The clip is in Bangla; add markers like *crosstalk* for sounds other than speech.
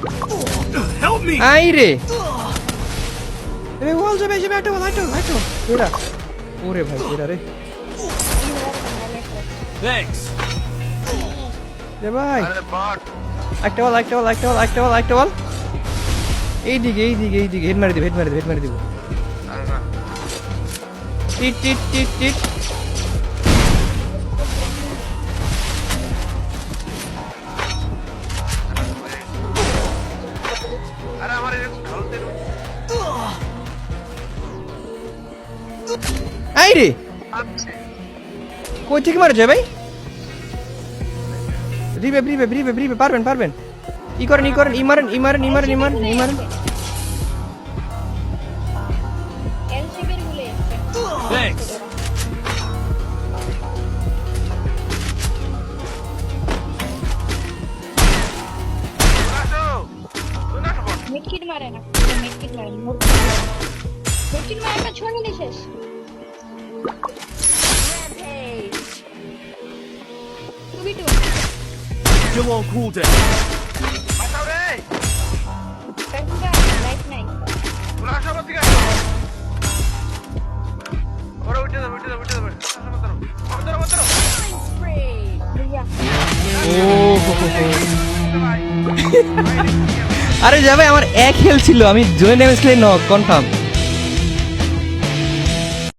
Help me! আই রে। রে ওয়াল যাবে যাবে ওয়াল একটা ওয়াল একটা ওরা ভাই এরা রে। Thanks. রে ভাই। একটা ওয়াল একটা ওয়াল একটা ওয়াল একটা ওয়াল একটা ওয়াল এইদিকে এইদিকে এইদিকে। হেড মারি দিব হেড মারি দিব হেড মারি দিব। টিট টিট টিট টিট। আরে আমার এরকম ঢলতে আই রে। কই থেকে মারা যায় ভাই? রিবে রিবে রিবে রিবে পারবেন পারবেন। ই করেন ই করেন ই মারেন ই মারেন ই মারেন ই মারেন ই মারেন। আসো বট মিটকিট মারে না মিটকিট মারে মিটকিট মারে একটা ছড়ি নি শেষ টুবি টু Still on cooldown. বাঁচাও রে কাকুরা লাইফ নাই তোমরা আসো আমার দিকে আসো ওরা উঠে যাবে উঠে যাবে উঠে যাবে আসো মাতারো মাতারো মাতারো বুঝা ও হো হো হো। *laughs* আরে যাবে আমার এক হেল ছিল আমি জোনে ড্যামেজ খেলে ন কনফার্ম